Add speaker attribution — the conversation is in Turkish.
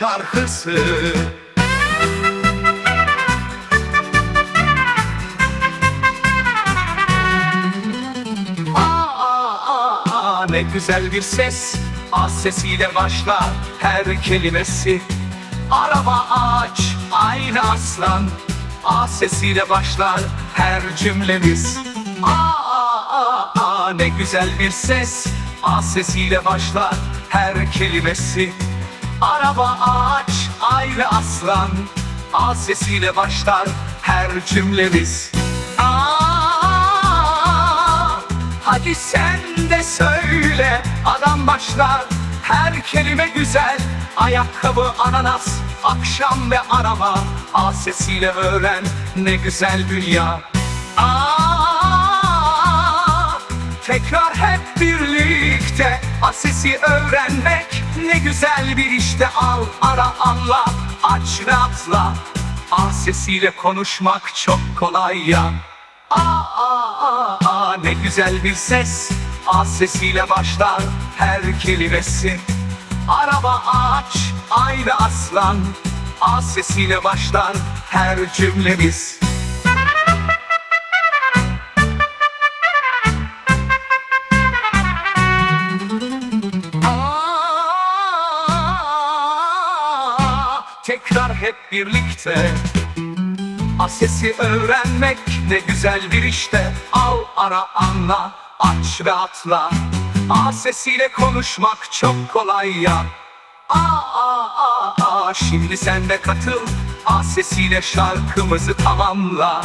Speaker 1: şarkısı. Aa, aa, aa, ne güzel bir ses. A sesiyle başlar her kelimesi. Araba ağaç aynı aslan. A sesiyle başlar her cümlemiz. Aa, aa, aa, ne güzel bir ses. A sesiyle başlar her kelimesi Araba ağaç aynı aslan. A sesiyle başlar her cümlemiz. Aa, Hadi sen de söyle. Adam başlar her kelime güzel. Ayakkabı ananas Akşam ve araba. A sesiyle öğren ne güzel dünya. Aa, Tekrar hep birlikte A sesi öğrenmek ne güzel bir işte. Al ara anla aç ve atla. A sesiyle konuşmak çok kolay ya. Aa, aa, aa, aa, ne güzel bir ses. A sesiyle başlar her kelimesi. Araba ağaç aynı aslan. A sesiyle başlar her cümlemiz Tekrar hep birlikte. A sesi öğrenmek ne güzel bir işte. Al ara anla aç ve atla. A sesiyle konuşmak çok kolay ya. Aa, aa, aa, aa, şimdi sen de katıl. A sesiyle şarkımızı tamamla